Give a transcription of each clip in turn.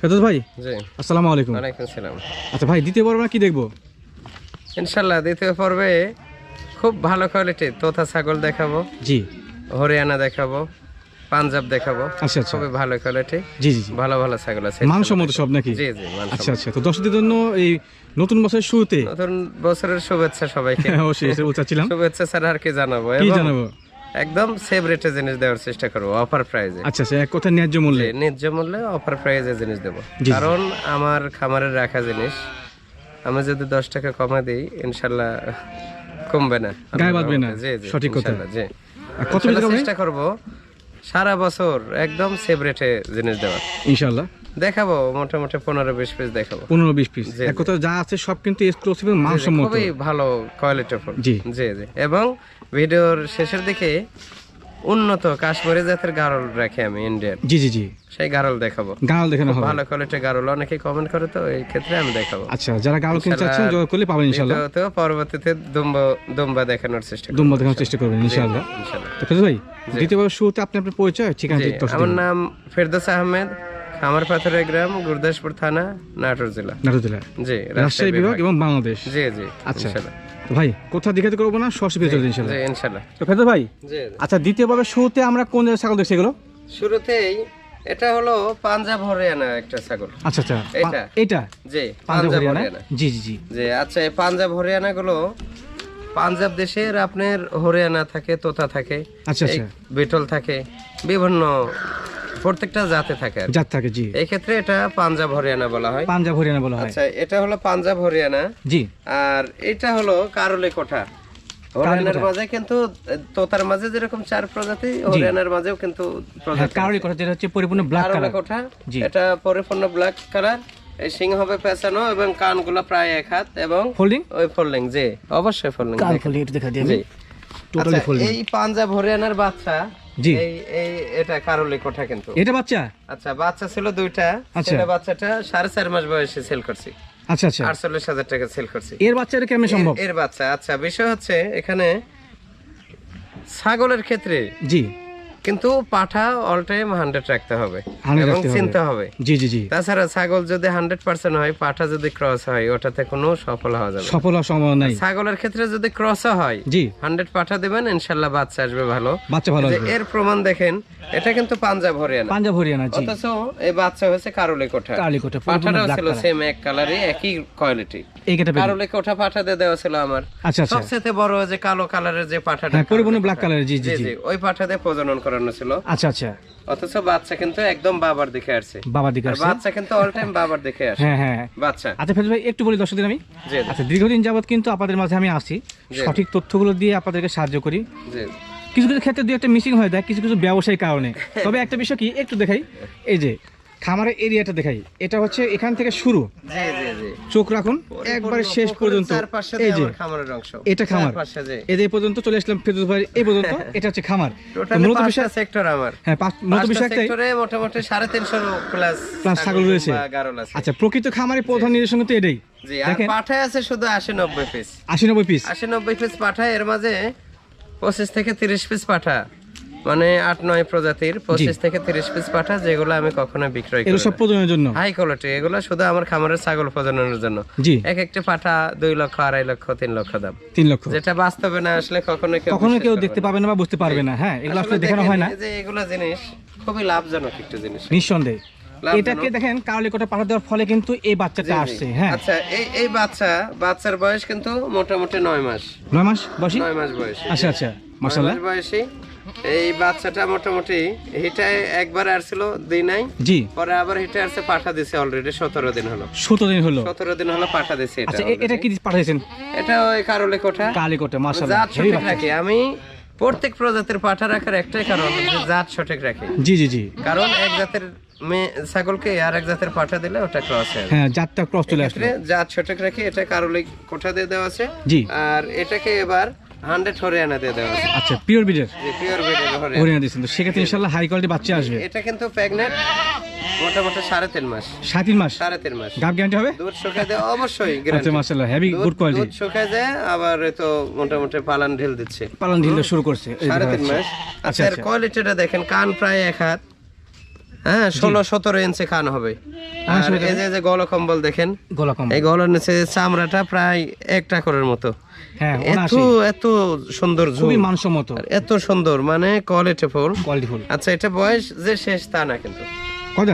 ফেরদৌস ভাই জি। আসসালামু আলাইকুম। ওয়ালাইকুম সালাম আচ্ছা ভাই দ্বিতীয় পর্ব কি দেখব? ইনশাল্লাহ দ্বিতীয় পর্বে খুব ভালো কোয়ালিটির তোতা ছাগল দেখাবো জি। হরিয়ানা দেখাবো পাঞ্জাব দেখাবো আচ্ছা আচ্ছা। খুবই ভালো কোয়ালিটি জি জি ভালো ভালো ছাগল আছে। মানসম্মত সব নাকি? জি জি। আচ্ছা আচ্ছা তো দর্শকদের জন্য এই নতুন বছরের শুরুতে নতুন বছরের শুভেচ্ছা সবাইকে। অবশ্যই চাচ্ছিলাম শুভেচ্ছা স্যার আর কি জানাব? কি জানাব? একদম সেভ রেটে জিনিস দেওয়ার চেষ্টা করব অফার প্রাইজে আচ্ছা আচ্ছা এক কথা ন্যায্য মূল্যে? ন্যায্য মূল্যে অফার প্রাইজে জিনিস দেবো। কারণ আমার খামারের রাখা জিনিস আমি যদি দশ টাকা কমা দিই ইনশাল্লাহ কমবে না। গায়ে বাঁধবে না। জি জি সঠিক কথা। জি। কত চেষ্টা করব সারা বছর একদম সেভ রেটে জিনিস দেওয়ার। ইনশাল্লাহ। দেখাবো মোটামুটি পনেরো বিশ পিস দেখাবো। পনেরো বিশ পিস এক কথা যা আছে সব কিন্তু এক্সক্লুসিভ মানসম্মত। খুবই ভালো কোয়ালিটির ফুল জি। জি জি। এবং ভিডিওর শেষের দিকে উন্নত কাশ্মীরি জাতের গারল রাখি আমি ইন্ডিয়ান জি জি জি। সেই গারল দেখাবো। গাল দেখানো হবে। ভালো কোয়ালিটির গারল। অনেকে কমেন্ট করে তো এই ক্ষেত্রে আমি দেখাবো। আচ্ছা যারা গাল কিনতে চাচ্ছেন যোগাযোগ করলে পাবেন ইনশাল্লাহ। তো পরবর্তীতে দুম্বা দুম্বা দেখানোর চেষ্টা করব দুম্বা দেখানোর চেষ্টা করবেন ইনশাল্লাহ। ইনশাল্লাহ। তো ফেরদৌস ভাই দ্বিতীয়বার শুরুতে আপনি আপনার পরিচয় ঠিকানা জি, দর্শকদের আমার নাম ফেরদৌস আহমেদ। খামার পাথরের গ্রাম গুরদাসপুর থানা নাটোর জেলা। নাটুদুল্লাহ জি রাজশাহী বিভাগ এবং বাংলাদেশ। জি জি আচ্ছা। ভাই কোথা দেখাতে করব না সরাসরি চলে ইনশাল্লাহ। ভাই আচ্ছা দ্বিতীয়ভাবে শুরুতে আমরা কোন জায়গায় ছাগল দেখছি এগুলো? শুরুতেই এটা হলো পাঞ্জাব হরিয়ানা একটা ছাগল। আচ্ছা আচ্ছা এটা? এটা জি পাঞ্জাব হরিয়ানা? হরিয়ানা। জি জি জি। আচ্ছা এই পাঞ্জাব হরিয়ানা গুলো পাঞ্জাব দেশের আপনার হরিয়ানা থাকে তোতা থাকে আচ্ছা আচ্ছা। বিটল থাকে বিভিন্ন প্রত্যেকটা জাতে থাকে। জাত থাকে জি। এই ক্ষেত্রে এটা পাঞ্জাব হরিয়ানা বলা হয়। পাঞ্জাব হরিয়ানা বলা হয়। আচ্ছা এটা হলো পাঞ্জাব হরিয়ানা। জি। আর এটা হলো কারলে কোঠা। হরিয়ানার মাঝে কিন্তু তোতার মাঝে যেরকম চার প্রজাতি হরিয়ানার মাঝেও কিন্তু হ্যাঁ প্রজাতি যেটা হচ্ছে পরিপূর্ণ ব্ল্যাক কালার কোঠা এটা পরিপূর্ণ ব্ল্যাক কালার এই সিং হবে পেঁচানো এবং কানগুলো প্রায় এক হাত এবং ফোল্ডিং ওই ফোল্ডিং জি অবশ্যই ফোল্ডিং দেখা দিই টোটালি আচ্ছা, ফোল্ডিং এই পাঞ্জাব হরিয়ানার বাচ্চা জি। এই এই এটা কারলি কোঠা কিন্তু। এটা বাচ্চা? আচ্ছা বাচ্চা ছিল দুইটা। আচ্ছা। সেটা বাচ্চাটা সাড়ে চার মাস বয়সে সেল করছি। আচ্ছা আচ্ছা। আটচল্লিশ হাজার টাকা সেল করছি। এর বাচ্চা কেমন সম্ভব? এর বাচ্চা। আচ্ছা বিষয় হচ্ছে এখানে ছাগলের ক্ষেত্রে জি। কিন্তু পাঠা অল টাইম হান্ড্রেড রাখতে হবে এবং। চিনতে হবে। জি জি জি। তাছাড়া ছাগল যদি হান্ড্রেড পার্সেন্ট হয় পাঠা যদি ক্রস হয় ওটাতে কোনো সফল হওয়া যাবে সফল হওয়ার সম্ভাবনা নাই। ছাগলের ক্ষেত্রে যদি ক্রস হয় জি। হান্ড্রেড পাঠা দেবেন ইনশাল্লাহ বাচ্চা আসবে ভালো। বাচ্চা ভালো এর প্রমাণ দেখেন এটা কিন্তু পাঞ্জাব হরিয়ানা। পাঞ্জাব হরিয়ানা জি। অথচ এই বাচ্চা হয়েছে কারলে কোঠা কালীকোটা পরিপূর্ণ পাঠাটাও ছিল সেম এক কালারে একই কোয়ালিটি এই কেটে কারলে কোঠা পাঠা দিয়ে দেওয়া ছিল আমার। আচ্ছা আচ্ছা। সবচেয়ে বড় যে কালো কালারের যে পাঠাটা হ্যাঁ পরিপূর্ণ ব্ল্যাক কালার জি জি জি ওই পাঠাতে প্রজনন করানো ছিল। আচ্ছা আচ্ছা। অথচ বাচ্চা কিন্তু একদম বাবার দিকে আসছে বাবার দিকে আসছে বাচ্চা কিন্তু অল টাইম বাবার দিকে আসছে হ্যাঁ হ্যাঁ। বাচ্চা। আচ্ছা ফেরদৌস ভাই একটু বলি দর্শকদের আমি। জি জি, আচ্ছা দীর্ঘদিন যাবত কিন্তু আপনাদের মাঝে আমি আসি। সঠিক তথ্যগুলো দিয়ে আপনাদেরকে সাহায্য করি। জি। কিছু কিছু ক্ষেত্রে দুই একটা মিসিং হয়ে যায় কিছু কিছু ব্যবসায়িক কারণে। তবে একটা বিষয় কি একটু দেখাই। এই যে খামারের এরিয়াটা দেখাই। এটা হচ্ছে এখান থেকে শুরু। চোখ রাখুন একবারে শেষ পর্যন্ত। এই যে খামারের অংশ। এটা খামার। এই পর্যন্ত চলে আসলাম ফেরদৌস ভাই এই পর্যন্ত এটা হচ্ছে খামার। মূলত বিষয় সেক্টর আমার। হ্যাঁ মূলত বিষয় সেক্টরে মোটামুটি সাড়ে তিনশো প্লাস Plus ছাগল রয়েছে। আচ্ছা প্রকৃত খামারের প্রধান নির্দেশন কিন্তু এটাই। জি আর পাঠায় আছে শুধু আশি নব্বই পিস আশি নব্বই পিস আশি নব্বই পিস পাঠায় এর মাঝে পঁচিশ থেকে তিরিশ পিস পাঠা। মানে আট নয় প্রজাতির পঁচিশ থেকে তিরিশ পিস পাঠা যেগুলো আমি কখনো বিক্রয় করি সব প্রজনের জন্য? হাই কোয়ালিটি এগুলো শুধু আমার খামারের ছাগল প্রজননের জন্য। এক একটি পাঠা দুই লক্ষ আড়াই লক্ষ তিন লক্ষ দাম। তিন লক্ষ। যেটা বাস্তবে না আসলে কখনো কেউ কখনো কেউ দেখতে পাবে না বা বুঝতে পারবে না। হ্যাঁ এগুলো আসলে দেখানো হয় না। যে এগুলো জিনিস খুবই লাভজনক একটু জিনিস। নিঃসন্দেহে। এটাকে দেখেন কারলি কোটা পাঠা দেওয়ার ফলে কিন্তু এই বাচ্চাটা আসছে হ্যাঁ। আচ্ছা এই এই বাচ্চা বাচ্চার বয়স কিন্তু মোটামুটি নয় মাস। নয় মাস বয়সী? নয় মাস বয়সী। আচ্ছা আচ্ছা মাসাল্লাহ বয়সী। এই বাচ্চাটা মোটামুটি হিটায় একবার আসছিল দিই নাই। জি। পরে আবার হিটে আসছে পাঠা দিছে অলরেডি সতেরো দিন হলো। সতেরো দিন হলো? সতেরো দিন হলো পাঠা দিছে এটা আচ্ছা এটা কি পাঠাইছেন? এটা ওই কারলে কোঠা কালি কোটা মাসাল্লাহ জাত সঠিক রাখি। আমি প্রত্যেক প্রজাতির পাঠা রাখার একটাই কারণ যে জাত সঠিক রাখি। জি জি জি। কারণ এক জাতের মেয়ে ছাগলকে আর এক জাতের পাঠা দিলে ওটা ক্রস হয়ে। হ্যাঁ জাতটা ক্রস চলে আসলো। এক্ষেত্রে জাত সঠিক রাখি এটা কারলে কোঠা দিয়ে দেওয়া আছে। জি। আর এটাকে এবার হান্ড্রেড হরিয়ানা দিয়ে দেওয়া আছে। আচ্ছা পিওর বিডের পিওর ব্রিডের হরিয়ানা। হরিয়ানা দিয়েছেন তো সেক্ষেত্রে ইনশাল্লাহ হাই কোয়ালিটি বাচ্চা আসবে। এটা কিন্তু প্রেগনেন্ট মোটামুটি সাড়ে তিন মাস। তিন মাস? সাড়ে তিন মাস। গাব গ্যারান্টি হবে? দুধ শুকায় দেয় অবশ্যই আচ্ছা guarantee। হেভি গুড কোয়ালিটি দুধ শুকায় দেয় আবার তো মোটামুটি পালান ঢিল দিচ্ছে। পালন শুরু করছে সাড়ে তিন মাস। আচ্ছা এর আচ্ছা। কোয়ালিটিটা দেখেন কান প্রায় এক হাত। হ্যাঁ ষোলো সতেরো ইঞ্চি খান হবে। হ্যাঁ, আর এই যে যে গল কম্বল দেখেন এই গলার নিচে চামড়াটা প্রায় একটা করের মতো। হ্যাঁ এত এত সুন্দর খুবই মানসম্মত। এত সুন্দর মানে কোয়ালিটি ফুল কোয়ালিটি ফুল আচ্ছা এটা বয়স যে শেষ তা না কিন্তু। কত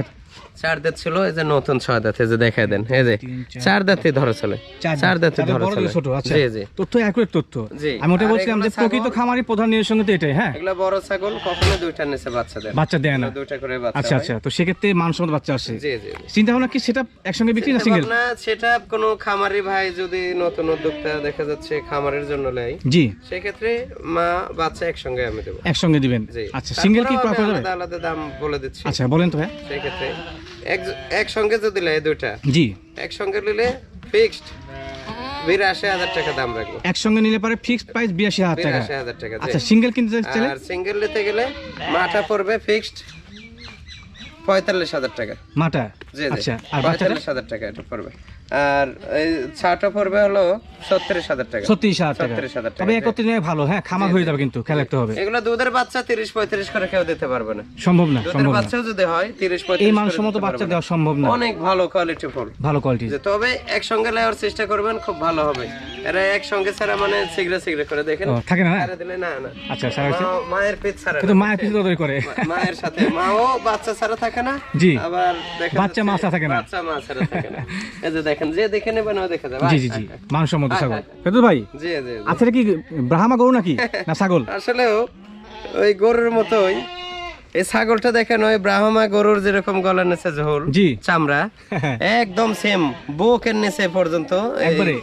চার দাঁত ছিল এই যে নতুন ছয় দাঁত এই যে দেখাই দেন এই যে চার, চার দাঁতে ধরে চলে চার দাঁতে ধরে চলে। ছোট আচ্ছা। জি জি। তথ্য অ্যাকুরেট তথ্য। জি। আমি ওটা বলছিলাম যে প্রকৃত খামারি প্রধান সঙ্গে তো এটাই হ্যাঁ। এগুলা বড় ছাগল কখনো দুইটা নিচে বাচ্চা দেয় বাচ্চা দেয় না। দুইটা করে বাচ্চা আচ্ছা আচ্ছা তো সেক্ষেত্রে মানসম্মত বাচ্চা আসে। জি জি। চিন্তা ভাবনা কি সেটা একসঙ্গে বিক্রি না সিঙ্গেল না সেটা কোনো খামারি ভাই যদি নতুন উদ্যোক্তা দেখা যাচ্ছে খামারের জন্য নেয় জি। সেক্ষেত্রে মা বাচ্চা একসঙ্গে আমি দেবো। একসঙ্গে দিবেন? আচ্ছা সিঙ্গেল কি করা যাবে আলাদা দাম বলে দিচ্ছি। আচ্ছা বলেন তো ভাই। সেক্ষেত্রে এক একসঙ্গে যদি নেয় দুইটা জি। একসঙ্গে নিলে ফিক্সড বিরাশি হাজার টাকা দাম রাখব। একসঙ্গে নিলে পরে ফিক্সড প্রাইস বিরাশি হাজার টাকা। বিরাশি হাজার টাকা আচ্ছা সিঙ্গেল কিনতে চাইলে? আর সিঙ্গেল নিতে গেলে মাটা পড়বে ফিক্সড পঁয়তাল্লিশ হাজার টাকা। মাটা জি জি। আচ্ছা আর বাচ্চাটা পঁয়তাল্লিশ হাজার টাকা এটা পড়বে। আর এই ছাটা পড়বে হলো ছত্রিশ হাজার টাকা। ছত্রিশ হাজার টাকা। ছত্রিশ হাজার টাকা তবে ভালো হ্যাঁ খামার হয়ে যাবে কিন্তু খেয়াল রাখতে হবে। এগুলো দুধের বাচ্চা তিরিশ পঁয়ত্রিশ করে কেউ দিতে পারবে না। সম্ভব না দুধের বাচ্চাও যদি হয় তিরিশ পঁয়ত্রিশ করে মানসম্মত বাচ্চা দেওয়া সম্ভব না। অনেক ভালো কোয়ালিটি ফুল। ভালো কোয়ালিটি তবে একসঙ্গে চেষ্টা করবেন খুব ভালো হবে। এরা একসঙ্গে ছাড়া মানে সিগড়ে সিগড়ে করে দেখেন? থাকে না না? দিলে না না। আচ্ছা সারা মায়ের পিঠ ছাড়া কিন্তু মায়ের পিছু করে। মা- মায়ের সাথে মাও বাচ্চা ছাড়া থাকে না। জি। আবার বাচ্চা যাচ্ছে মা থাকে না। বাচ্চা মা থাকে না। এই যে দেখেন যে দেখে নেবেন ও দেখে যাবে। জি জি জি। মানসম্মত ছাগল। ভাই জি জি জি। আচ্ছা কি ব্রাহ্মা গরু নাকি? না ছাগল? আসলে ওই গরুর মতোই এই ছাগলটা দেখেন ওই ব্রাহ্মা গরুর যেরকম গলার নিচে ঝোল জি। চামড়া একদম সেম বুকের নিচে পর্যন্ত একবারে?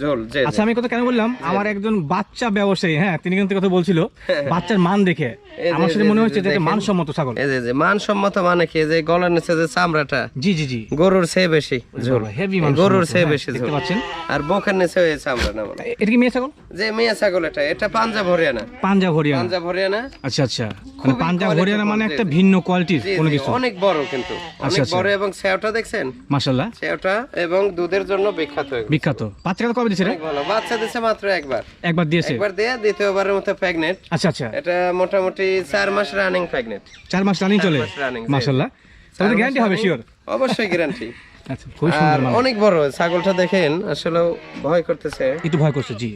ঝোল। আচ্ছা আমি কথা কেন বললাম? আমার একজন বাচ্চা ব্যবসায়ী হ্যাঁ তিনি কিন্তু কথা বলছিল বাচ্চার মান দেখে। আমার সাথে মনে হচ্ছে যে মানসম্মত ছাগল। এই যে মানসম্মত মানে কি? যে গলার নিচে যে চামড়াটা জি জি জি। গরুর চেয়ে বেশি ঝোল। হেভি গরুর চেয়ে হ্যাঁ, বেশি দেখতে ঝোল। পাচ্ছেন। আর বুকের নিচে ওই চামড়া না। এটা কি মেয়ে ছাগল? যে মেয়ে ছাগল এটা এটা পাঞ্জাব হরিয়ানা। পাঞ্জাব হরিয়ানা? পাঞ্জাব হরিয়ানা? আচ্ছা আচ্ছা। মানে পাঞ্জাব হরিয়ানা মানে একটা। ভিন্ন কোয়ালিটির কোনো কিছু। অনেক বড় কিন্তু। অনেক আচ্ছা। বড় এবং সেওটা দেখছেন? মাশাল্লাহ সেওটা এবং দুধের জন্য বিখ্যাত বিখ্যাত। কবে দিয়েছে রে? ভালো। বাচ্চা দিছে মাত্র একবার। একবার দিয়েছে? একবার দিয়ে দ্বিতীয়বারের মতো প্রেগনেন্ট আচ্ছা আচ্ছা। এটা মোটামুটি চার মাস রানিং প্রেগনেন্ট চার মাস রানিং চলে? মাশাল্লাহ তাহলে গ্যারান্টি হবে শিওর অবশ্যই গ্যারান্টি আচ্ছা আর সুন্দর মানে অনেক বড় ছাগলটা দেখেন আসলে ভয় করতেছে। একটু ভয় করছে জি।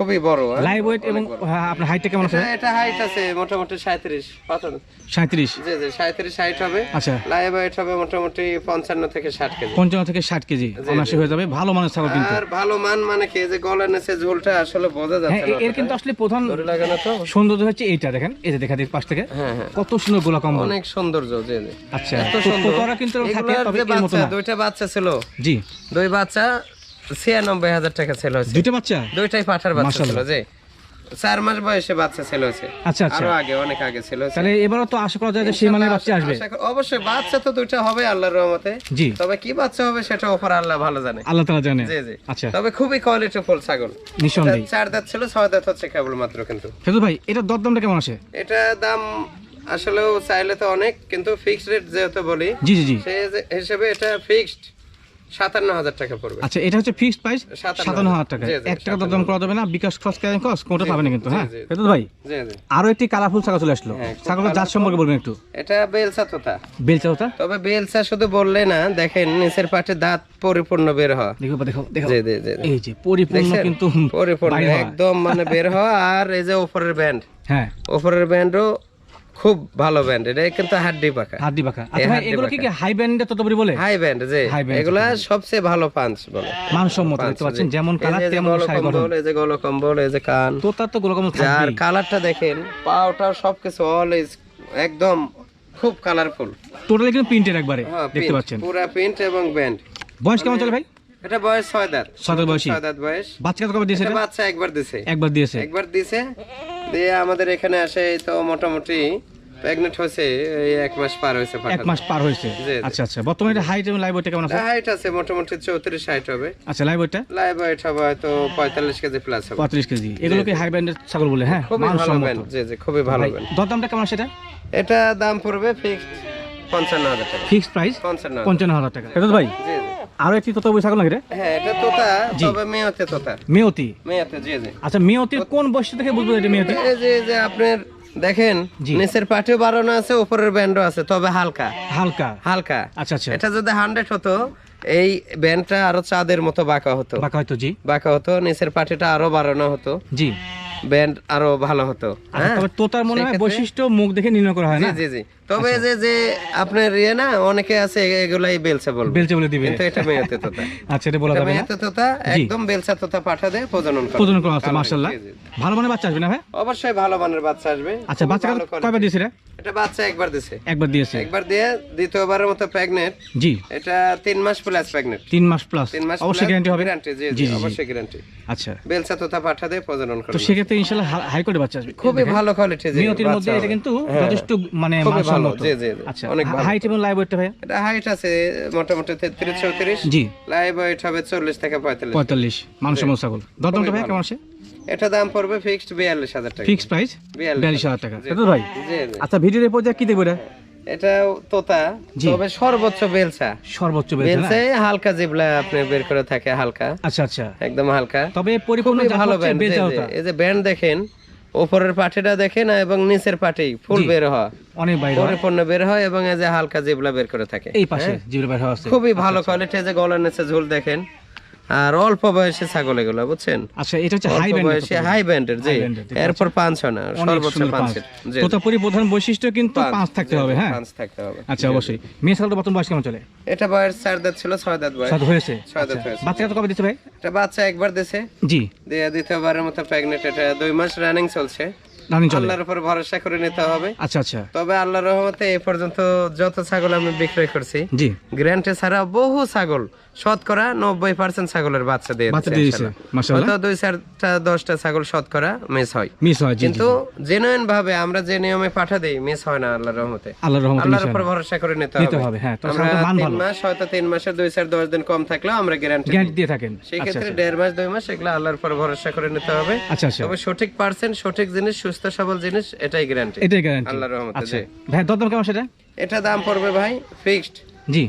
খুবই বড় হ্যাঁ? লাইভ ওয়েট এবং হ্যাঁ, আপনার হাইটটা কেমন আছে? এটা- হাইট আছে মোটামুটি সাঁত্রিশ কত সাঁত্রিশ জি জি সাঁত্রিশ হাইট হবে। আচ্ছা। লাইভ ওয়েট হবে মোটামুটি পঞ্চান্ন থেকে ষাট কেজি। পঞ্চান্ন থেকে ষাট কেজি। অনায়াসে হয়ে যাবে। ভালো মানের ছাগল কিন্তু। আর ভালো মান মানে কি? যে গলা নেছে ঝোলটা আসলে বোঝা হ্যাঁ যাচ্ছে এ- এর কিন্তু আসলে প্রধান দড়ি লাগানো তো? সৌন্দর্য হচ্ছে এইটা দেখেন। এই যে দেখা দিক পাশ থেকে। হ্যাঁ হ্যাঁ। কত সুন্দর গোলা কম্বল। অনেক সৌন্দর্য জি জি। আচ্ছা এত তো সুন্দর। কিন্তু থাকে তবে এর মতো না। দুইটা বাচ্চা ছিল। জি। দুই বাচ্চা ছিয়ানব্বই হাজার টাকা ছেলে হয়েছে। দুইটা বাচ্চা? দুইটাই পাঠার বাচ্চা ছিল যে চার মাস বয়সে বাচ্চা ছেলে হয়েছে। আচ্ছা আচ্ছা। আরও আগে অনেক আগে ছিল তাহলে এবারও তো আশা করা যায় যে সেই মানের বাচ্চা আসবে। অবশ্যই বাচ্চা তো দুইটা হবে আল্লাহর রহমতে। জি। তবে কি বাচ্চা হবে সেটা ওপর আল্লাহ ভালো জানে। আল্লাহ তালা জানে। জি জি। আচ্ছা। তবে খুবই কোয়ালিটি ফুল ছাগল। নিঃসন্দেহে। চার দাঁত ছিল ছয় দাঁত হচ্ছে কেবল মাত্র কিন্তু। ফেদু ভাই এটা দরদামটা কেমন আছে এটা দাম আসলেও চাইলে তো অনেক কিন্তু ফিক্সড রেট যেহেতু বলি জি জি জি। সেই হিসেবে এটা ফিক্সড সাতান্ন হাজার টাকা পড়বে। আচ্ছা এটা হচ্ছে ফিক্সড প্রাইস সাতান্ন সাতান্ন হাজার টাকা। জি, জি, এক টাকা দরদাম করা যাবে না বিকাশ খরচ ক্যারিং খরচ কোনটা পাবেন কিন্তু হ্যাঁ? জি। ভাই জি জি। আরও একটি কালারফুল ছাগল চলে আসলো। হ্যাঁ, ছাগলের জাত সম্পর্কে বলবেন একটু। এটা বেলসা তোতা। বেলচা ওটা তবে বেলসা শুধু বললে না দেখেন নিচের পাটে দাঁত পরিপূর্ণ বের হওয়া। দেখো দেখো দেখো। জি জি জি এই যে পরিপূর্ণ কিন্তু পরিপূর্ণ একদম মানে বের হওয়া। আর এই যে উপরের ব্যান্ড হ্যাঁ। উপরের ব্যান্ডও খুব ভালো ব্যান্ড এটা কিন্তু হাড্ডি পাকা হাড্ডি আচ্ছা এগুলো কি কি হাই ততবরি বলে? হাই ব্যান্ড যে এগুলা সবচেয়ে ভালো পাঞ্চ বলে। মানসম্মত দেখতে পাচ্ছেন যেমন কালার তেমন গল শাড়ি গঠন এই যে গল কম্বল এই যে কান। তো গোলাকম আর কালারটা দেখেন পাওটা সবকিছু একদম খুব কালারফুল টোটালি কিন্তু প্রিন্টের একবারে দেখতে পাচ্ছেন। পুরা প্রিন্ট এবং ব্যান্ড বয়স কেমন চলে ভাই? এটা বয়স ছয় দাঁত। বয়সী। ছয় দাঁত বয়স। বাচ্চা কত কবে দিয়েছে? বাচ্চা একবার দিছে। একবার দিয়েছে। একবার দিছে। দিয়ে আমাদের এখানে আসে তো মোটামুটি প্রেগনেন্ট হয়েছে এই এক মাস পার হয়েছে এক মাস পার হয়েছে? আচ্ছা আচ্ছা। বর্তমানে হাইট এবং লাইভ ওয়েটটা কেমন আছে? হাইট আছে মোটামুটি চৌত্রিশ হাইট হবে। আচ্ছা লাইভ ওয়েটটা লাইভ ওয়েট হবে হয়তো পঁয়তাল্লিশ কেজি প্লাস হবে। পঁয়ত্রিশ কেজি। এগুলো কি হাই ব্যান্ডের ছাগল বলে? হ্যাঁ খুবই ভালো ব্যান্ড জি জি খুবই ভালো ভাই, ব্যান্ড দরদামটা কেমন সেটা এটা? দাম পড়বে ফিক্সড পঞ্চান্ন হাজার টাকা। ফিক্সড প্রাইস পঞ্চান্ন হাজার। পঞ্চান্ন হাজার টাকা। এটা ভাই জি আরও একটি তোতা বই ছাগল নাকি রে? হ্যাঁ এটা তোতা। তবে মেয়েতে তোতা। মেয়তি? মেয়েতে জি জি। আচ্ছা মেয়তির কোন বয়স থেকে বুঝব এটা মেয়তি? এই যে যে আপনার দেখেন। নিচের পাটিও বাড়ানো আছে উপরের ব্যান্ডও আছে তবে হালকা। হালকা? হালকা। আচ্ছা আচ্ছা। এটা যদি হান্ড্রেড হতো এই ব্যান্ডটা আরও চাঁদের মতো বাঁকা হতো। বাঁকা হতো জি। বাঁকা হতো নিচের পাটিটা আরও বাড়ানো হতো। জি। ব্যান্ড আরও ভালো হতো। আচ্ছা, হ্যাঁ? তবে তোতার মনে হয় বৈশিষ্ট্য মুখ দেখে নির্ণয় করা হয় জি না? জি জি তবে যে যে আপনার ইয়ে না অনেকে আছে এগুলাই বেলসা বলবে। বেলসা বলে দিবে। কিন্তু এটা মেয়েতে তোতা। আচ্ছা এটা বলা যাবে না? মেয়েতে তোতা একদম বেলসা তোতা পাঠা দেয় প্রজনন করে। প্রজনন করা আছে জি। ভালো মানের বাচ্চা আসবে না ভাই? অবশ্যই ভালো মানের বাচ্চা আসবে। আচ্ছা বাচ্চা ভালো quality। কয়বার দিয়েছে এটা এটা বাচ্চা একবার দিছে। একবার দিয়েছে। একবার দিয়ে দ্বিতীয়বারের মতো প্রেগনেন্ট জি। এটা তিন মাস প্লাস প্রেগনেন্ট তিন মাস প্লাস তিন মাস অবশ্যই গ্যারান্টি হবে? গ্যারান্টি জি জি, জি জি, জি। অবশ্যই গ্যারান্টি আচ্ছা। বেলসা তোতা পাঠা দিয়ে প্রজনন করে তো সেক্ষেত্রে ইনশাল্লাহ হাই কোয়ালিটি বাচ্চা আসবে। খুবই ভালো কোয়ালিটি জি নিয়তির মধ্যে এটা কিন্তু হ্যাঁ, যথেষ্ট মানে মানসম্মত। জি জি জি। আচ্ছা অনেক ভালো। হাইট এবং লাইভ ওয়েটটা ভাই? এটা হাইট আছে মোটামুটি জি। লাইভ ওয়েট হবে চল্লিশ থেকে মানসম্মত ছাগল। দরদামটা ভাই কেমন আছে? এটা দাম পড়বে ফিক্সড বিয়াল্লিশ হাজার টাকা। ফিক্স প্রাইস বিয়াল্লিশ বিয়াল্লিশ হাজার টাকা। তাই তো ভাই? আচ্ছা ভিডিওর এরপর যা কি দেবো এটা? এটা তোতা তবে সর্বোচ্চ বেলসা সর্বোচ্চ না? বেলসা হালকা জিবলা আপনি বের করে থাকে হালকা। আচ্ছা আচ্ছা। একদম হালকা। তবে পরিপূর্ণ ভালো ব্যান্ড এই যে ব্যান্ড দেখেন উপরের পাটিটা দেখেন এবং নিচের পাটি ফুল বের অনেক বাইরে হয়। পরিপূর্ণ বের হয় এবং এই যে হালকা জিবলা বের করে থাকে এই পাশে হ্যাঁ? জিবুল ভাই আছে। খুবই ভালো কোয়ালিটি যে গলার নিচে ঝোল দেখেন আর অল্প বয়সে ছাগল এগুলো বুঝছেন? আচ্ছা এটা হচ্ছে হাই ব্যান্ড হাই ব্যান্ডের জি। এরপর পাঁচ না সর্বোচ্চ পাঁচ জি। তোতাপুরি প্রধান বৈশিষ্ট্য কিন্তু পাঁচ থাকতে হবে হ্যাঁ? পাঁচ থাকতে হবে। আচ্ছা অবশ্যই। মেয়ে ছাগলটা বর্তমান বয়স কেমন চলে? এটা বয়স চার দাঁত ছিল ছয় দাঁত বয়স। সাত হয়েছে? ছয় দাঁত হয়েছে। বাচ্চাটা তো কবে দিতে ভাই? এটা বাচ্চা একবার দিছে। জি। দিয়ে দ্বিতীয়বারের মতো প্রেগনেন্ট এটা দুই মাস রানিং চলছে। আল্লাহর উপর ভরসা করে নিতে হবে। আচ্ছা আচ্ছা। তবে আল্লাহর রহমতে এ পর্যন্ত যত ছাগল আমি বিক্রয় করছি জি। গ্যারান্টি ছাড়া বহু ছাগল শতকরা নব্বই পার্সেন্ট ছাগলের বাচ্চা দিয়ে হয়তো দুই চারটা দশটা ছাগল শতকরা মিস হয়। মিস হয় কিন্তু জেনুইন ভাবে আমরা যে নিয়মে পাঠা দেই মিস হয় না আল্লাহর রহমতে। আল্লাহর উপর ভরসা করে নিতে নিতে হবে। হ্যাঁ আমরা তিন মাস হয়তো তিন মাসের দুই চার দশ দিন কম থাকলেও আমরা গ্যারান্টি গ্যারান্টি দিয়ে থাকেন। সেই আচ্ছা ক্ষেত্রে আচ্ছা। দেড় মাস দুই মাস এগুলো আল্লাহর উপর ভরসা করে নিতে হবে। আচ্ছা আচ্ছা। তবে সঠিক পার্সেন্ট সঠিক জিনিস সুস্থ সবল জিনিস এটাই গ্যারান্টি এটাই গ্যারান্টি আল্লাহর রহমতে আচ্ছা। ভাই দরদাম কেমন সেটা? এটা দাম পড়বে ভাই ফিক্সড জি।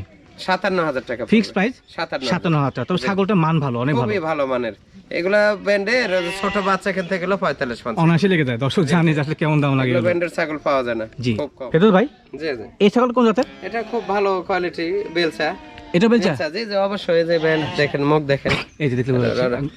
সাতান্ন হাজার টাকা ফিক্স প্রাইস সাতান্ন সাতান্ন হাজার টাকা। তবে ছাগলটার মান ভালো অনেক ভালো। ভালো মানের। এগুলা ব্যান্ডের ছোট বাচ্চা কিনতে গেলে পঁয়তাল্লিশ পঞ্চাশ। লেগে যায়। দর্শক জানে আসলে কেমন দাম লাগে ব্যান্ডের ছাগল পাওয়া যায় না। জি। খুব ভাই জি জি। এই ছাগল কোন জাতের? এটা খুব ভালো কোয়ালিটি বেলচা। এটা বেলচা? জি জি অবশ্যই এই যে ব্যান্ড দেখেন মুখ দেখেন। এই যে দেখতে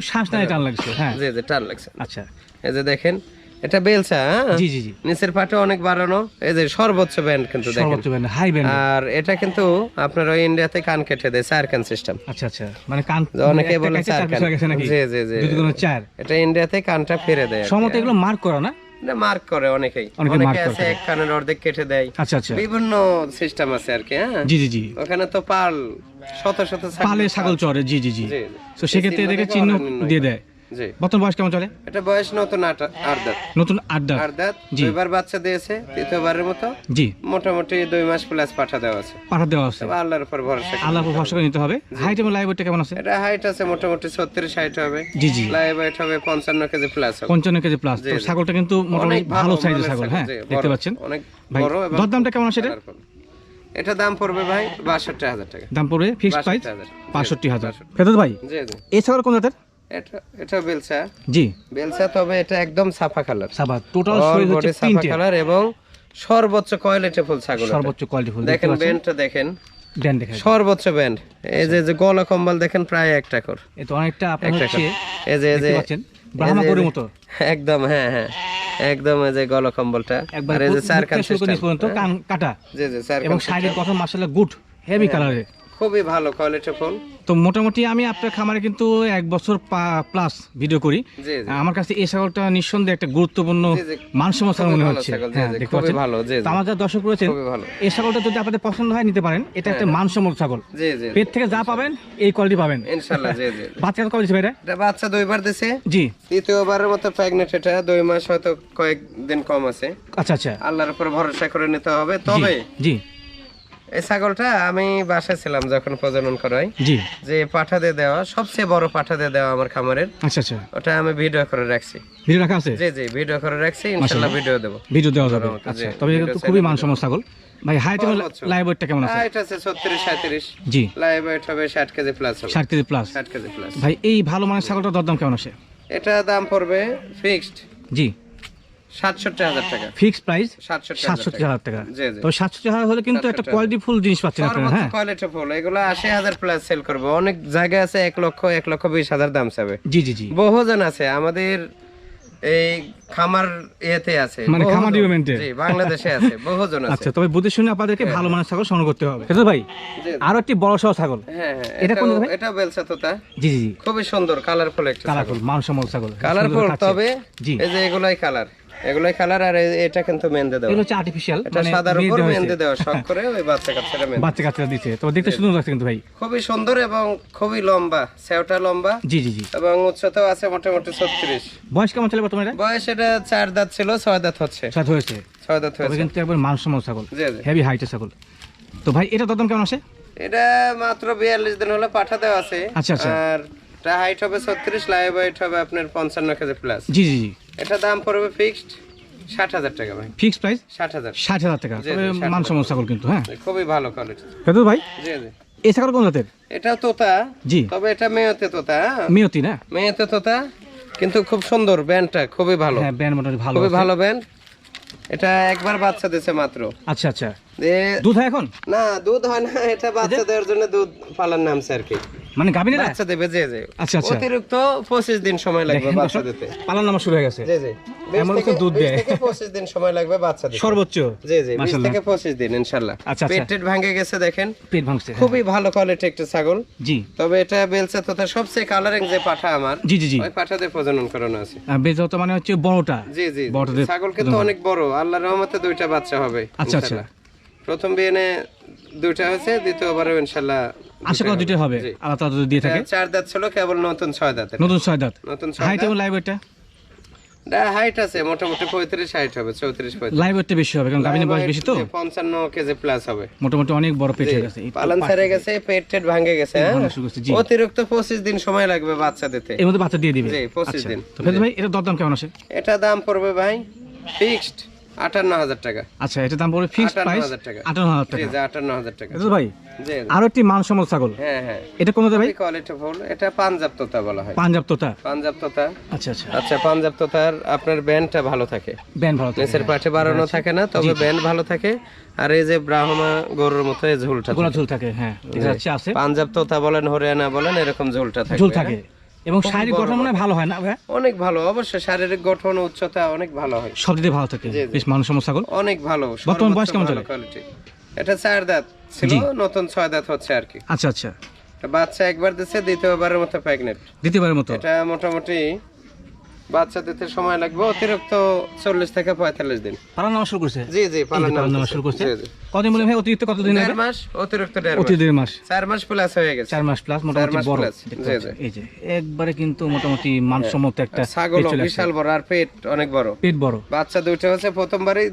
শ্বাস না টান লাগছে হ্যাঁ। জি জি টান লাগছে। আচ্ছা। এই যে দেখেন এটা বেলচা হ্যাঁ? জি জি জি। নিচের পাটে অনেক বাড়ানো। এই যে সর্বোচ্চ ব্যান্ড কিন্তু দেখেন। সর্বোচ্চ ব্যান্ড হাই ব্যান্ড আর এটা কিন্তু আপনার ওই ইন্ডিয়াতে কান কেটে দেয় চার কান সিস্টেম আচ্ছা আচ্ছা। মানে কান অনেকে বলে চার কান। জি জি জি। যদি কোনো চার। এটা ইন্ডিয়াতে কানটা ফিরে দেয় সমত এগুলো মার্ক করা না? এটা মার্ক করে অনেকেই। অনেকে আছে এক কানের অর্ধেক কেটে দেয়। আচ্ছা আচ্ছা। বিভিন্ন সিস্টেম আছে আর কি হ্যাঁ? জি জি জি। ওখানে তো পাল শত শত পালে ছাগল চড়ে জি জি জি। তো সেক্ষেত্রে এটাকে চিহ্ন দিয়ে দেয়। জি। বর্তমান বয়স কেমন চলে? এটা বয়স নতুন আট আট দাঁত নতুন আড্ডা আট দাঁত দুইবার বাচ্চা দিয়েছে তৃতীয়বারের মতো। জি। মোটামুটি দুই মাস প্লাস পাঠা দেওয়া আছে। পাঠা দেওয়া আছে। আল্লাহর উপর ভরসা করে। আল্লাহ ভরসা করে নিতে হবে। হাইট এবং লাইভ কেমন আছে? এটা হাইট আছে মোটামুটি ছত্রিশ হাইট হবে। জি জি। লাইভ হাইট হবে পঞ্চান্ন কেজি প্লাস হবে। পঞ্চান্ন কেজি প্লাস তো ছাগলটা কিন্তু মোটামুটি ভালো সাইজের ছাগল হ্যাঁ দেখতে পাচ্ছেন? অনেক বড় এবং দরদামটা কেমন আছে এটা? এটা দাম পড়বে ভাই বাষট্টি হাজার টাকা। দাম পড়বে ফিক্সড প্রাইস বাষট্টি হাজার। ফেরত ভাই ছাগল কোন জাতের? এটা এটা বেলসা জি। বেলসা তবে এটা একদম সাফা কালার। সাবা টোটাল শরীর হচ্ছে সাফা কালার এবং সর্বোচ্চ কোয়ালিটি ফুল ছাগল সর্বোচ্চ কোয়ালিটি ফুল দেখেন ব্যান্ডটা দেখেন। দেন দেখেন সর্বোচ্চ ব্যান্ড এই যে যে গলা কম্বল দেখেন প্রায় তো অনেকটা আপনার একটা হচ্ছে এই যে এই যে ব্রাহ্মা এই মতো। একদম হ্যাঁ হ্যাঁ। একদম এই যে গলা কম্বলটা। একবার আর এই যে চার কান শুরু করে নিচ system। পর্যন্ত কান কাটা। জি জি চার এবং সাইডের কথা মার্শাল্লাহ গুড হেভি কালারে খুবই ভালো কোয়ালিটি ফুল। তো মোটামুটি আমি আপনার খামারে কিন্তু এক বছর প্লাস ভিডিও করি। আমার কাছে এই ছাগলটা নিঃসন্দেহে একটা গুরুত্বপূর্ণ। মানসম্মত ছাগল মনে হচ্ছে। ছাগল, হ্যাঁ খুবই ভালো। তো আমার যা দর্শক ভালো। এই ছাগলটা যদি আপনাদের পছন্দ হয় নিতে পারেন। এটা একটা মানসম্মত ছাগল। জি জি পেট থেকে যা পাবেন এই কোয়ালিটি পাবেন। ইনশাআল্লাহ জি জি। বাচ্চা কবে দিচ্ছে ভাইরা? এটা বাচ্চা দুইবার দিছে। জি। তৃতীয়বারের মতো প্রেগনেন্ট এটা। দুই মাস হয়তো কয়েকদিন কম আছে। আচ্ছা আচ্ছা। আল্লাহর উপর ভরসা করে নিতে হবে। তবে জি। এই ছাগলটা আমি বাসায় ছিলাম যখন প্রজনন করাই। জি। যে পাঠা দিয়ে দেওয়া সবচেয়ে বড় পাঠা দিয়ে দেওয়া আমার খামারের। আচ্ছা আচ্ছা। ওটা আমি ভিডিও করে রাখছি। ভিডিও রাখা আছে? জি জি ভিডিও করে রাখছি ইনশাআল্লাহ ভিডিও দেবো। ভিডিও দেওয়া যাবে। আচ্ছা তবে এটা তো খুবই মানসম্মত ছাগল। ভাই হাইট এবং। লাইভ ওয়েটটা কেমন আছে? হাইট আছে ছত্রিশ সাঁত্রিশ। জি। লাইভ ওয়েট হবে ষাট কেজি প্লাস হবে। ষাট কেজি প্লাস ষাট কেজি প্লাস ভাই এই ভালো মানের ছাগলটার দরদাম কেমন আছে? এটা দাম পড়বে ফিক্সড জি। সাতষট্টি হাজার টাকা। Fix price? সাতষট্টি সাতষট্টি হাজার টাকা। জি জি। তো সাতষট্টি হাজার হলে কিন্তু একটা কোয়ালিটি ফুল জিনিস পাচ্ছেন আপনারা হ্যাঁ। কোয়ালিটি ফুল এগুলো আশি হাজার প্লাস সেল করব। অনেক জায়গা আছে এক লক্ষ এক লক্ষ বিশ হাজার দাম চাবে। জি জি জি। বহুজন আছে। আমাদের এই খামার ইয়েতে আছে। মানে খামার development-এ? জি বাংলাদেশে আছে। বহুজন আছে। আচ্ছা তবে বুঝে শুনে আপনাদেরকে ভালো মানের ছাগল সংগ্রহ করতে হবে। ভাই। আরও একটি বড় সহ ছাগল। হ্যাঁ হ্যাঁ এটা কোন ভাই? এটাও বেলসা তোতা জি জি খুবই সুন্দর কালারফুল একটা কালারফুল মানসম্মত ছাগল। কালারফুল তবে জি। এই যে এগুলাই কালার এগুলাই কালার আর এটা কিন্তু মেন্দে দেওয়া। এগুলো হচ্ছে আর্টিফিশিয়াল এটা সাদার উপর মেন্দে দেওয়া শখ করে ওই বাচ্চা কাচ্চাটা মেন্দে বাচ্চা কাচ্চারা দিচ্ছে। তো দেখতে সুন্দর লাগছে কিন্তু ভাই। খুবই সুন্দর এবং খুবই লম্বা সেওটা লম্বা। জি জি জি। এবং উচ্চতাও আছে মোটামুটি ছত্রিশ। বয়স কেমন চলে বর্তমানে এটা? বয়স এটা চার দাঁত ছিল ছয় দাঁত হচ্ছে। সাত হয়েছে। ছয় দাঁত হয়েছে। কিন্তু একবার মানসম্মত ছাগল। জি জি। হেভি হাইটের ছাগল। তো ভাই এটা দাম কেমন আসে? এটা মাত্র বিয়াল্লিশ দিন হলে পাঠা দেওয়া আছে। আচ্ছা, আচ্ছা। আর এটা হাইট হবে ছত্রিশ লাইভ হাইট হবে আপনার পঞ্চান্ন কেজি প্লাস জি জি জি। এটা দাম পড়বে ফিক্সড ষাট হাজার টাকা ভাই। ফিক্স প্রাইস ষাট হাজার। ষাট হাজার টাকা। জি, তবে জি, 60,000 মানসম্মত ছাগল কিন্তু হ্যাঁ? খুবই ভালো কোয়ালিটি তো ভাই জি জি। এই ছাগল কোন জাতের? এটাও তোতা। জি। তবে এটা মেয়েতে তোতা হ্যাঁ? মিয়তি না? মেয়েতে তোতা কিন্তু খুব সুন্দর ব্যান্ডটা খুবই ভালো। হ্যাঁ ব্যান্ড মোটামুটি ভালো খুবই ভালো ব্যান্ড। এটা একবার বাচ্চা দিয়েছে মাত্র। আচ্ছা আচ্ছা। দুধ হয় এখন? না দুধ হয় না এটা বাচ্চা জন্য দুধ পালার নামছে আর কি। মানে গাভিনে বাচ্চা দেবে যে যে আচ্ছা, আচ্ছা। অতিরিক্ত পঁচিশ দিন সময় লাগবে বাচ্চা দিতে। পালন নামা শুরু হয়ে গেছে। জি জি। এমন তো দুধ দেয়। পঁচিশ দিন সময় লাগবে বাচ্চা দিতে। সর্বোচ্চ। জি জি বিশ মাশাআল্লাহ। থেকে পঁচিশ দিন ইনশাল্লাহ আচ্ছা, আচ্ছা। পেট টেট ভাঙে গেছে দেখেন। পেট ভাঙছে হ্যাঁ। খুবই ভালো কোয়ালিটি একটা ছাগল। জি। তবে এটা বেলচা তথা সবচেয়ে কালারিং যে পাঠা আমার জি জি জি। ওই প্রজনন করানো আছে। তো মানে হচ্ছে বড়টা। জি জি ছাগল কিন্তু অনেক বড়। আল্লাহর রহমতে দুইটা বাচ্চা হবে আচ্ছা, আচ্ছা। প্রথম বিয়েনে দুইটা হয়েছে দ্বিতীয়বারও ইনশাল্লাহ আশা করা দুইটা হবে। আল্লাহ তাআলা যদি দিয়ে থাকে? চার দাঁত ছিল কেবল নতুন ছয় দাঁতের নতুন ছয় দাঁত? নতুন ছয় হাইট দাঁত। এবং লাইভ ওয়েটটা হাইট আছে মোটামুটি পঁয়ত্রিশ হাইট হবে চৌত্রিশ পঁয়ত্রিশ। লাইভ ওয়েটটা বেশি হবে কারণ গাভিনের বয়স বেশি তো? পঞ্চান্ন কেজি প্লাস হবে। মোটামুটি অনেক বড় পেট হয়ে গেছে। পালন ছেড়ে গেছে পেট টেট ভাঙে গেছে হ্যাঁ? অতিরিক্ত পঁচিশ দিন সময় লাগবে বাচ্চা দিতে। এর মধ্যে বাচ্চা দিয়ে দিবে? জি, 25 আচ্ছা। দিন। তো ভাই এটা দরদাম কেমন আসে এটা দাম পড়বে ভাই ফিক্সড আটান্ন হাজার টাকা। আচ্ছা এটা দাম পড়বে ফিক্সড প্রাইস টাকা। হাজার টাকা। জি আটান্ন হাজার টাকা। তো ভাই জি জি। একটি মানসম্মত ছাগল। হ্যাঁ হ্যাঁ। এটা কোন ভাই? কোয়ালিটি ফুল এটা পাঞ্জাব তোতা বলা হয়। পাঞ্জাব তোতা? পাঞ্জাব তোতা। আচ্ছা আচ্ছা। আচ্ছা পাঞ্জাব তোতার আপনার ব্যান্ডটা ভালো থাকে। ব্যান্ড ভালো থাকে। নিচের পাঠে বাড়ানো থাকে না তবে ব্যান্ড ভালো থাকে। আর এই যে ব্রাহ্মা গরুর মতো এই ঝুলটা থাকে। ঝুল থাকে হ্যাঁ। দেখা আছে। পাঞ্জাব তোতা বলেন হরিয়ানা বলেন এরকম ঝুলটা থাকে ঝুল থাকে। এবং শারীরিক গঠন মনে ভালো হয় না ভাই অনেক ভালো অবশ্যই শারীরিক গঠন উচ্চতা অনেক ভালো হয়। সব দিকে ভালো থাকে। বেশ মানুষ ছাগল অনেক ভালো বর্তমান বয়স কেমন চলে? এটা চার দাঁত ছিল নতুন ছয় দাঁত হচ্ছে আর কি। আচ্ছা আচ্ছা। বাচ্চা একবার দিচ্ছে দ্বিতীয়বারের মতো প্রেগনেন্ট দ্বিতীয়বারের মতো? এটা মোটামুটি বাচ্চা দিতে সময় লাগবে। অতিরিক্ত চল্লিশ থেকে পঁয়তাল্লিশ দিন। পালন নামা শুরু করছে? জি জি পালন নামা শুরু করছে। কতদিন বলে ভাই অতিরিক্ত কতদিন দেড় মাস অতিরিক্ত দেড় মাস। দেড় মাস। চার মাস প্লাস হয়ে গেছে। চার মাস প্লাস মোটামুটি বড়। এই যে একবারে কিন্তু মোটামুটি মানসম্মত একটা ছাগল। বিশাল বড় আর পেট অনেক বড়। পেট বড়। বাচ্চা দুইটা হচ্ছে প্রথমবারই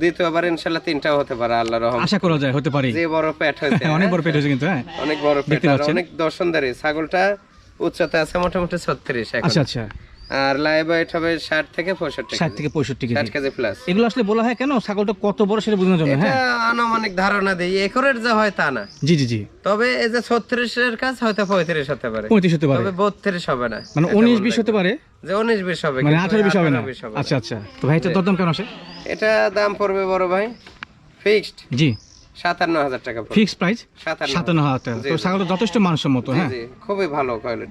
দ্বিতীয়বার ইনশাল্লাহ তিনটাও হতে পারে আল্লাহ রহম আশা করা যায় হতে পারে। যে বড় পেট হয়েছে অনেক বড় পেট হয়েছে কিন্তু হ্যাঁ। অনেক বড় পেট আর অনেক দর্শনদারি। ছাগলটা উচ্চতা আছে মোটামুটি ছত্রিশ আচ্ছা আচ্ছা। আর লাইভ ওয়েট হবে ষাট থেকে পঁয়ষট্টি ষাট থেকে পঁয়ষট্টি ষাট কেজি কেজি প্লাস এগুলো আসলে বলা হয় কেন? ছাগলটা কত বড় সেটা বোঝানোর জন্য এটা হ্যাঁ? আনুমানিক ধারণা দিই। একরের যা হয় তা না। জি জি জি। তবে এই যে ছত্রিশের কাজ হয়তো পঁয়ত্রিশ হতে পারে। পঁয়ত্রিশ হতে পারে। তবে বত্রিশ হবে না। মানে এটা উনিশ বলা বিশ যায়। হতে পারে? যে উনিশ বিশ হবে মানে আঠারো না? 18 বিশ হবে না। আচ্ছা আচ্ছা। তো ভাই এটার দরদাম কেমন আসে? এটা দাম পড়বে বড় ভাই। ফিক্সড। জি। সাতান্ন হাজার টাকা পড়বে। Fix price? সাতান্ন হাজার। টাকা। তো ছাগলটা যথেষ্ট মানসম্মত হ্যাঁ? খুবই ভালো কোয়ালিটি